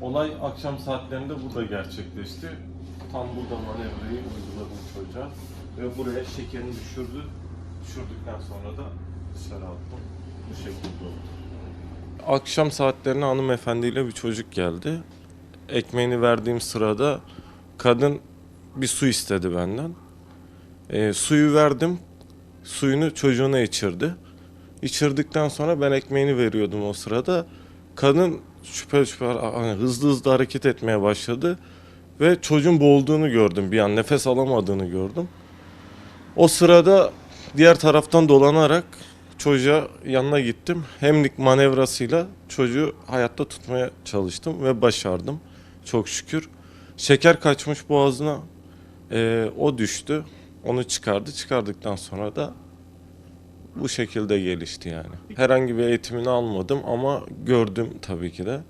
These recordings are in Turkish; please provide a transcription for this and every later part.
Olay akşam saatlerinde burada gerçekleşti. Tam burada manevrayı uyguladım çocuğa. Ve buraya şekerini düşürdü. Düşürdükten sonra da dışarı attım. Bu şekilde oldu. Akşam saatlerine hanımefendiyle bir çocuk geldi. Ekmeğini verdiğim sırada kadın bir su istedi benden. Ee, suyu verdim. Suyunu çocuğuna içirdi. İçirdikten sonra ben ekmeğini veriyordum o sırada. Kadın şüphe şüphe hani hızlı hızlı hareket etmeye başladı. Ve çocuğun boğulduğunu gördüm bir an. Nefes alamadığını gördüm. O sırada diğer taraftan dolanarak çocuğa yanına gittim. Hemlik manevrasıyla çocuğu hayatta tutmaya çalıştım ve başardım. Çok şükür. Şeker kaçmış boğazına. Ee, o düştü. Onu çıkardı. Çıkardıktan sonra da bu şekilde gelişti yani. Herhangi bir eğitimini almadım ama gördüm tabii ki de.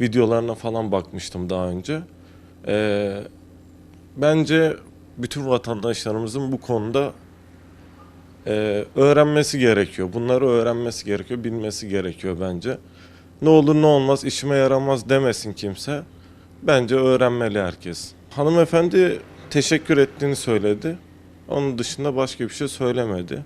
Videolarına falan bakmıştım daha önce. Ee, bence bütün vatandaşlarımızın bu konuda e, öğrenmesi gerekiyor. Bunları öğrenmesi gerekiyor, bilmesi gerekiyor bence. Ne olur ne olmaz, işime yaramaz demesin kimse. Bence öğrenmeli herkes. Hanımefendi teşekkür ettiğini söyledi. Onun dışında başka bir şey söylemedi.